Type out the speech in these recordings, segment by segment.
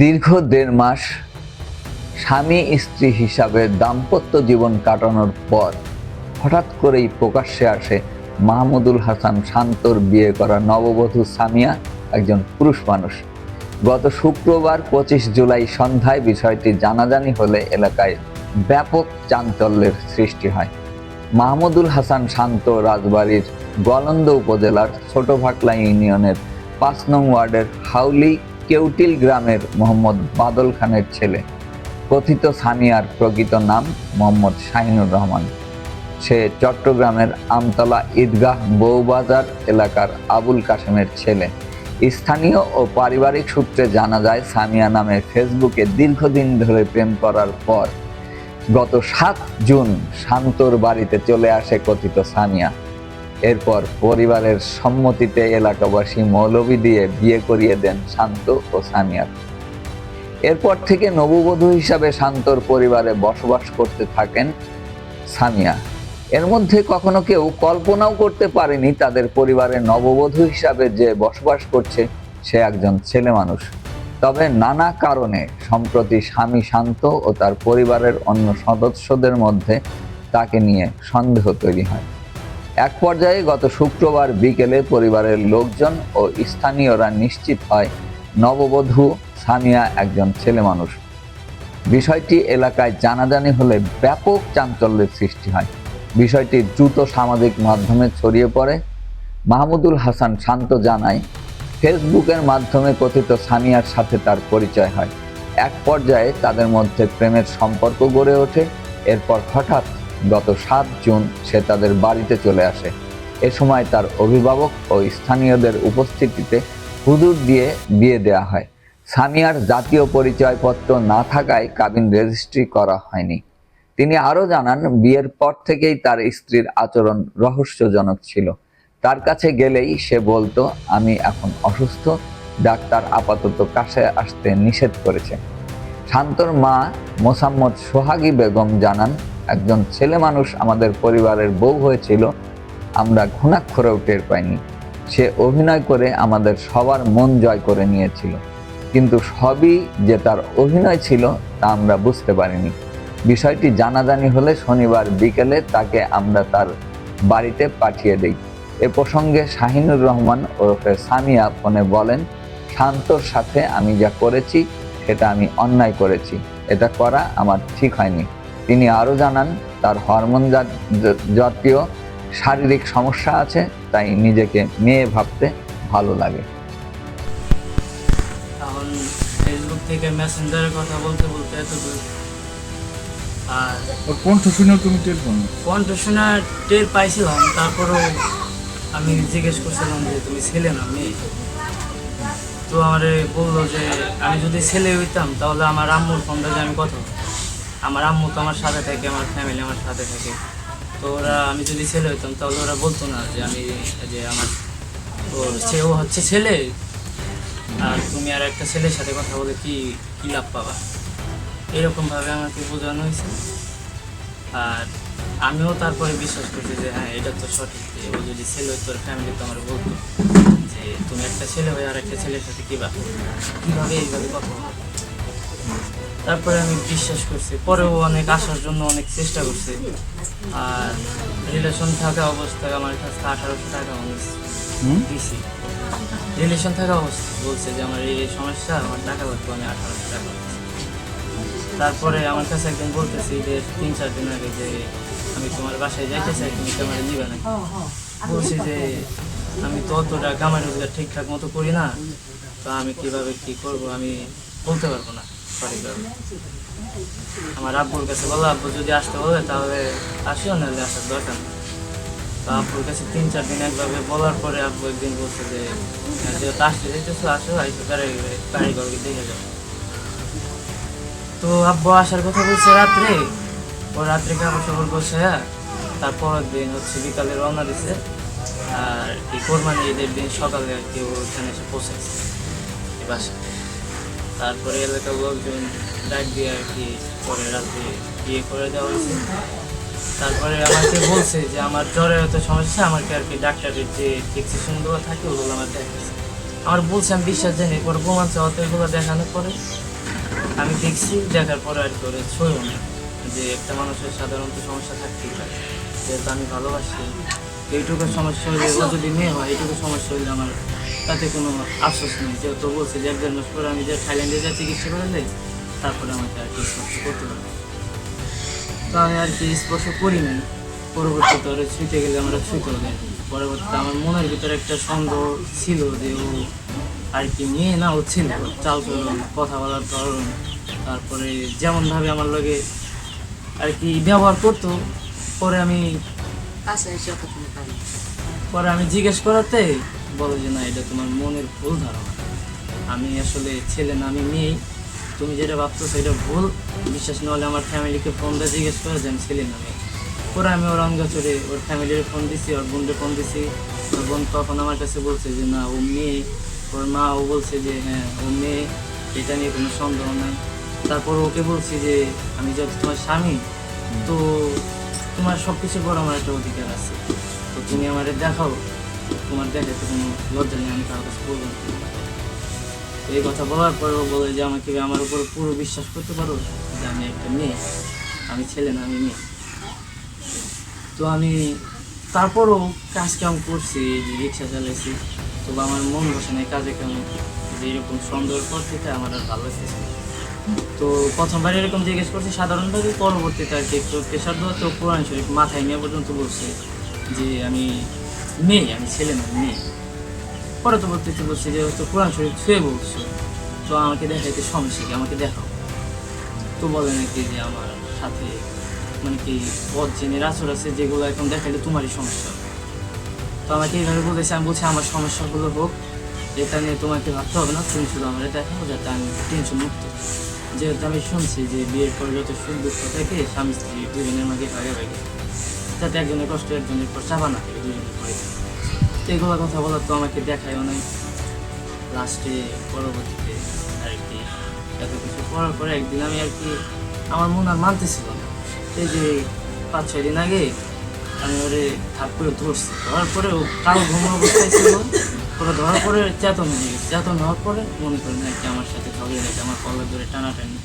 দীর্ঘ দেড় মাস স্বামী স্ত্রী হিসাবে দাম্পত্য জীবন কাটানোর পর হঠাৎ করেই প্রকাশ্যে আসে মাহমুদুল হাসান শান্তর বিয়ে করা নববধূ সামিয়া, একজন পুরুষ মানুষ। গত শুক্রবার পঁচিশ জুলাই সন্ধ্যায় বিষয়টি জানাজানি হলে এলাকায় ব্যাপক চাঞ্চল্যের সৃষ্টি হয়। মাহমুদুল হাসান শান্ত রাজবাড়ির গলন্দ উপজেলার ছোট ভাকলা ইউনিয়নের পাঁচ নং ওয়ার্ডের হাউলি কেউটিল গ্রামের মোহাম্মদ বাদল খানের ছেলে। কথিত সানিয়ার প্রকৃত নাম মোহাম্মদ শাহিনুর রহমান। সে চট্টগ্রামের আমতলা ঈদগাহ বউবাজার এলাকার আবুল কাশেমের ছেলে। স্থানীয় ও পারিবারিক সূত্রে জানা যায় সামিয়া নামে ফেসবুকে দীর্ঘদিন ধরে প্রেম করার পর গত সাত জুন শান্তর বাড়িতে চলে আসে কথিত সামিয়া এরপর পরিবারের সম্মতিতে এলাকাবাসী মৌলবি দিয়ে বিয়ে করিয়ে দেন শান্ত ও সামিয়ার এরপর থেকে নববধূ হিসাবে শান্তর পরিবারে বসবাস করতে থাকেন সামিয়া এর মধ্যে কখনো কেউ কল্পনাও করতে পারেনি তাদের পরিবারের নববধূ হিসাবে যে বসবাস করছে সে একজন ছেলে মানুষ। তবে নানা কারণে সম্প্রতি স্বামী শান্ত ও তার পরিবারের অন্য সদস্যদের মধ্যে তাকে নিয়ে সন্দেহ তৈরি হয়। এক পর্যায়ে গত শুক্রবার বিকেলে পরিবারের লোকজন ও স্থানীয়রা নিশ্চিত হয় নববধূ সামিয়া একজন ছেলে মানুষ। বিষয়টি এলাকায় জানাজানি হলে ব্যাপক চাঞ্চল্যের সৃষ্টি হয়। বিষয়টি দ্রুত সামাজিক মাধ্যমে ছড়িয়ে পড়ে। মাহমুদুল হাসান শান্ত জানায়, ফেসবুকের মাধ্যমে কথিত সানিয়ার সাথে তার পরিচয় হয়। এক পর্যায়ে তাদের মধ্যে প্রেমের সম্পর্ক গড়ে ওঠে। এরপর হঠাৎ গত সাত জুন সে তাদের বাড়িতে চলে আসে। এ সময় তার অভিভাবক ও স্থানীয়দের উপস্থিতিতে হুদুর দিয়ে বিয়ে দেওয়া হয়। সামিয়ার জাতীয় পরিচয়পত্র না থাকায় কাবিন রেজিস্ট্রি করা হয়নি। তিনি আরও জানান, বিয়ের পর থেকেই তার স্ত্রীর আচরণ রহস্যজনক ছিল। তার কাছে গেলেই সে বলতো, আমি এখন অসুস্থ। ডাক্তার আপাতত কাছে আসতে নিষেধ করেছে। শান্তর মা মোসাম্মদ সোহাগী বেগম জানান একজন ছেলে মানুষ আমাদের পরিবারের বউ হয়েছিল, আমরা ঘুণাক্ষরেও টের পাইনি। সে অভিনয় করে আমাদের সবার মন জয় করে নিয়েছিল। কিন্তু সবই যে তার অভিনয় ছিল তা আমরা বুঝতে পারিনি। বিষয়টি জানাজানি হলে শনিবার বিকেলে তাকে আমরা তার বাড়িতে পাঠিয়ে দেই। এ প্রসঙ্গে শাহিনুর রহমান ওরফে সামিয়া ফোনে বলেন, শান্তর সাথে আমি যা করেছি, সেটা আমি অন্যায় করেছি। এটা করা আমার ঠিক হয়নি। তিনি আরও জানান তার হরমোন জাত- জাতীয় শারীরিক সমস্যা আছে তাই নিজেকে মেয়ে ভাবতে ভালো লাগে এখন ফেসবুক থেকে মেসেঞ্জারে কথা বলতে বলতে এত দূর আর ওর কণ্ঠ শুনেও তুমি টের পাও। কণ্ঠ শোনা টের পাইছিলাম তারপরেও আমি জিজ্ঞেস করছিলাম যে তুমি ছেলে না মেয়ে তো আমারে বলল যে আমি যদি ছেলে হইতাম তাহলে আমার আম্মুর ফোনটা যে আমি কথা। আমার আম্মু তো আমার সাথে থাকে, আমার ফ্যামিলি আমার সাথে থাকে। তো ওরা, আমি যদি ছেলে হইতাম, তাহলে ওরা বলতো না যে আমি, যে আমার ও সেও হচ্ছে ছেলে। আর তুমি আর একটা ছেলের সাথে কথা বলে কি কি লাভ পাবা? এরকমভাবে আমাকে বোঝানো হয়েছে। আর আমিও তারপরে বিশ্বাস করছি যে হ্যাঁ এটা তো সঠিক যে, ও যদি ছেলে হতো তোর ফ্যামিলি তো আমার বলতো যে, তুমি একটা ছেলে হয়ে আর একটা ছেলের সাথে কী ব্যাপার কীভাবে এইভাবে কথা? তারপরে আমি বিশ্বাস করছি। পরেও অনেক আসার জন্য অনেক চেষ্টা করছি। আর রিলেশন থাকা অবস্থায় আমার কাছে আঠারোশো টাকা অনেক দিছি। রিলেশন থাকা অবস্থা বলছে যে আমার এই সমস্যা আমার টাকা লাগবে আমি আঠারোশো টাকা তারপরে আমার কাছে একদিন বলতেছি যে তিন চার দিন আগে যে আমি তোমার বাসায় যাইতে চাই তুমি তো আমার নিবে না বলছি যে আমি তো অতটা কামাই রোজগার ঠিকঠাক মতো করি না তো আমি কীভাবে কি করব আমি বলতে পারব না। আমার আব্বুর কাছে বলো আব্বু যদি আসতে বলে তাহলে আসিও নাহলে আসার দরকার তো আব্বুর কাছে তিন চার দিন একভাবে বলার পরে আব্বু একদিন বলছে যে "হ্যাঁ, যেহেতু আসতে যেতেছো আসো আইসো ঘরকে দেখে যাও। তো আব্বু আসার কথা বলছে রাত্রে। ও রাত্রে কাপড় সাপড় করছে তারপর দিন হচ্ছে বিকালে রওনা দিছে। আর এই কোরবানি ঈদের দিন সকালে আর কি ওখানে এসে পৌঁছেছে এই বাসায়। তারপরে এলাকার লোকজন ডাক দিয়ে আর কি পরে রাতে বিয়ে করে দেওয়া হয়েছে। তারপরে আমাকে বলছে যে আমার জ্বরের এত সমস্যা আমাকে আর কি ডাক্তারের যে প্রেসক্রিপশনগুলো থাকে ওগুলো আমার দেখাচ্ছে। আমার বলছে আমি বিশ্বাস জানি পরে প্রমাণ চাওয়াতে এগুলো দেখানোর পরে। আমি দেখছি দেখার পরে আর কি ওরে ছইও না যে একটা মানুষের সাধারণত সমস্যা থাকতেই পারে। যেহেতু আমি ভালোবাসি এইটুকু সমস্যা হলে ও যদি মেয়ে হয় এইটুকু সমস্যা হলে আমার তাতে কোনো আফসোস নেই। যেহেতু বলছে যে এক দেড় মাস পরে আমি যে থাইল্যান্ডে যা চিকিৎসা করলে তারপরে আমাকে আর কি স্পর্শ করতে পারব তো আমি আর কি স্পর্শ করি নাই। পরবর্তীতে ওরা ছুঁতে গেলে আমরা ছুঁতে হবে পরবর্তীতে আমার মনের ভিতরে একটা সন্দেহ ছিল যে ও আর কি মেয়ে না ও ছিল চাল চলন কথা বলার ধরন তারপরে যেমনভাবে আমার লগে আর কি ব্যবহার করতো, পরে আমি পারি আমি জিজ্ঞেস করাতে বলে যে, না, এটা তোমার মনের ভুল ধারণা। আমি আসলে ছেলে না, আমি মেয়ে। তুমি যেটা ভাবছ সেটা ভুল। বিশ্বাস না হলে আমার ফ্যামিলিকে ফোন দিয়ে জিজ্ঞেস করে যে, আমি ছেলে না, মেয়ে। পরে আমি ওর অঙ্গ চড়ে ওর ফ্যামিলির ফোন দিছি, ওর বোনকে ফোন দিছি। ওর বোন তখন আমার কাছে বলছে যে, না, ও মেয়ে। ওর মা ও বলছে যে হ্যাঁ ও মেয়ে। এটা নিয়ে কোনো সন্দেহ নাই। তারপর ওকে বলছি যে, আমি যেহেতু তোমার স্বামী, তো তোমার সব কিছুর পর আমার একটা অধিকার আছে। তুমি আমার দেখাও, তোমার দেখাতে কোনো লজ্জা নেই, আমি কারও কাছে বলব না। এই কথা বলার পরেও বলে যে আমাকে আমার উপর পুরো বিশ্বাস করতে পারো যে আমি একটা মেয়ে? আমি ছেলে না, আমি মেয়ে। তো আমি তারপরও কাজ কাম করছি যে রিক্সা চালাইছি তবু আমার মন বসে নাই কাজে কামে যে এরকম সন্দেহের পর আমার আর ভালো লাগতেছে তো প্রথমবার এরকম জিজ্ঞেস করছি, সাধারণভাবে পরবর্তীতে আর কি একটু প্রেশার দেওয়া তো কোরআন শরীফ মাথায় নিয়ে পর্যন্ত বলছে। যে আমি মেয়ে, আমি ছেলে না মেয়ে। পরবর্তীতে বলছে যে তো কোরআন শরীফ ছুঁয়ে বলছো। তো আমাকে দেখাইতে সমস্যা আমাকে দেখাও। তো বলে নাকি যে, আমার সাথে মানে কি পথ জেনে আচর আছে, যেগুলো এখন দেখাইলে তোমারই সমস্যা তো আমাকে এইভাবে বলেছে আমি বলছি, আমার সমস্যাগুলো হোক, এটা নিয়ে তোমাকে ভাবতে হবে না। তুমি শুধু আমার দেখাও, যাতে আমি টেনশন মুক্ত যেহেতু আমি শুনছি যে, বিয়ের পরে যত সুন্দর থাকে স্বামী স্ত্রী দুজনের মাঝে ভাগে ভাগে যাতে একজনের কষ্ট, একজনের পর চাপা না থাকে, দুজনের পরে। এগুলো কথা বলার তো আমাকে দেখায় অনেক লাস্টে পরবর্তীতে আর কি এত কিছু করার পরে একদিন আমি আর কি আমার মন আর মানতেছিল না। এই যে পাঁচ, ছয় দিন আগে আমি ওরে থাপ করে ধরছি। ধরার পরে ও কালো ঘুম অবস্থায় ছিল। ওরা ধরার পরে চেতন হয়ে গেছে। চেতন হওয়ার পরে মনে করেন নাকি আমার সাথে ঝগড়ে গেছে। আমার কলার ধরে টানা টানাটানি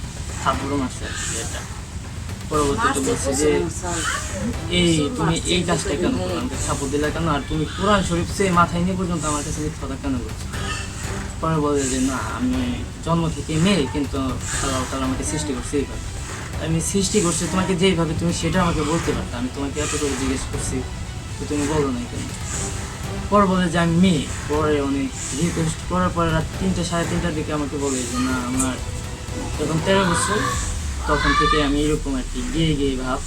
থাপুরও মারছে আর কি এটা। যে, এই তুমি এই কেন আমাকে সাপোর্ট দিলে কেন? আর তুমি শরীফ মাথায় নিয়ে পর্যন্ত আমার কাছে কথা কেন পরে বলে যে, না, আমি জন্ম মেয়ে, কিন্তু আমাকে সৃষ্টি করছে এইভাবে। আমি সৃষ্টি করছি তোমাকে যেইভাবে তুমি সেটা আমাকে বলতে পারতো। আমি তোমাকে এত করে জিজ্ঞেস করছি তুমি বলো না কেন? পরে বলে যে, আমি মেয়ে। পরে অনেক রিকোয়েস্ট করার পরে রাত তিনটে, সাড়ে তিনটার দিকে আমাকে বলে যে, না, আমার যখন তেরো বছর তখন থেকে আমি এরকম আর কি গিয়ে গিয়ে ভাব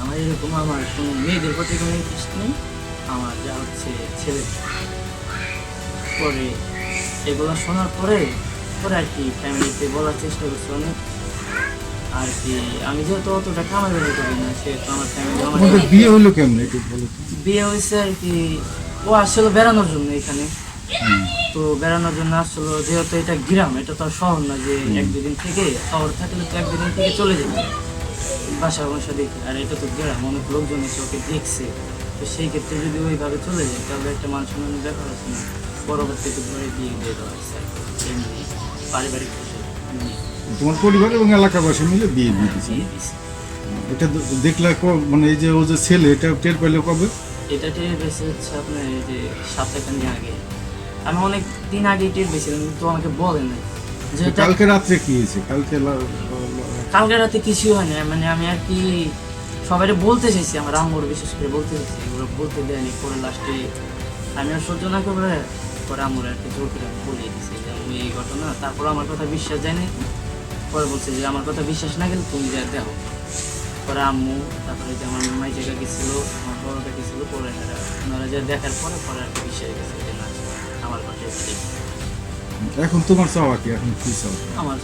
আমার এরকম আমার কোনো মেয়েদের প্রতি কোনো ইন্টারেস্ট নেই আমার যা হচ্ছে ছেলে। পরে এগুলো শোনার পরে পরে আর কি ফ্যামিলিতে বলার চেষ্টা করছি অনেক। আর কি আমি যেহেতু অতটা কামাই করি না সেহেতু আমার ফ্যামিলি আমার বিয়ে হলো কেমন বিয়ে হয়েছে আর কি ও আসছিল বেড়ানোর জন্য এখানে। তো বেড়ানোর জন্য আসছিল যেহেতু এটা গ্রাম এটা তো আর শহর না যে এক দুদিন থেকে শহর থাকলে তো এক দুদিন থেকে চলে যাবে বাসা বাসা দেখে আর এটা তো গ্রাম অনেক লোকজন এসে ওকে দেখছে। তো সেই ক্ষেত্রে যদি ওইভাবে চলে যায় তাহলে একটা মান সম্মানের ব্যাপার আছে না। পরবর্তীতে ধরে বিয়ে দিয়ে দেওয়া হয়েছে। পারিবারিক তোমার পরিবার এবং এলাকাবাসী মিলে বিয়ে দিয়ে দিয়েছে? এটা দেখলে মানে এই যে ও যে ছেলে এটা টের পাইলে কবে? এটা টের বেশি হচ্ছে আপনার এই যে সপ্তাহখান আগে। আমি অনেক দিন আগে টের পেয়েছিলাম কিন্তু আমাকে বলে নাই। যে কালকে রাতে কি হয়েছে? কালকে কালকে রাতে কিছু হয় না মানে আমি আর কি সবাই বলতে চাইছি আমার আম্মুর বিশেষ করে বলতে চাইছি ওরা বলতে দেয়নি পরে লাস্টে আমি আর সহ্য না করে পরে আম্মুর আর কি জোর করে আমি বলিয়ে দিছি যে আম্মু এই ঘটনা তারপর আমার কথা বিশ্বাস যায়নি পরে বলছে যে আমার কথা বিশ্বাস না গেলে তুমি যা দেখো। পরে আম্মু তারপরে যে আমার মাই জায়গা গেছিল আমার বড়টা গেছিল পরে ওনারা যা দেখার পরে পরে আর কি বিশ্বাস গেছে যে না এখন তোমার চাওয়া কি? এখন কি চাওয়া? আমার।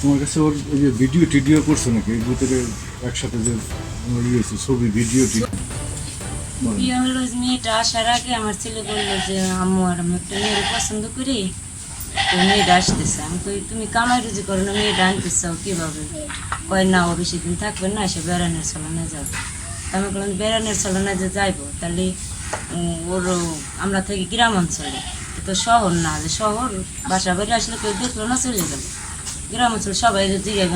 তোমার কাছে ওর ওই যে ভিডিও টিডিও করছ নাকি? এর ভিতরে একসাথে যে ইয়ে হয়েছে ছবি ভিডিও মেয়েটা আসার আগে আমার ছেলে বলল যে আম্মু আর আমি একটা মেয়ের পছন্দ করি। আসতেছে, আমি কই, তুমি কামাই রুজি করো না কীভাবে? কয়, না, ও বেশি দিন থাকবে না, সে চলনে যাবে। আমি বললাম চলনে যে যাইবো? তাহলে ওর, আমরা থাকি গ্রাম অঞ্চলে তো শহর না, যে শহর, বাসা বাড়ি আসলে কেউ দেখল না, চলে গেল। গ্রাম অঞ্চলে সবাই জিজ্ঞাসা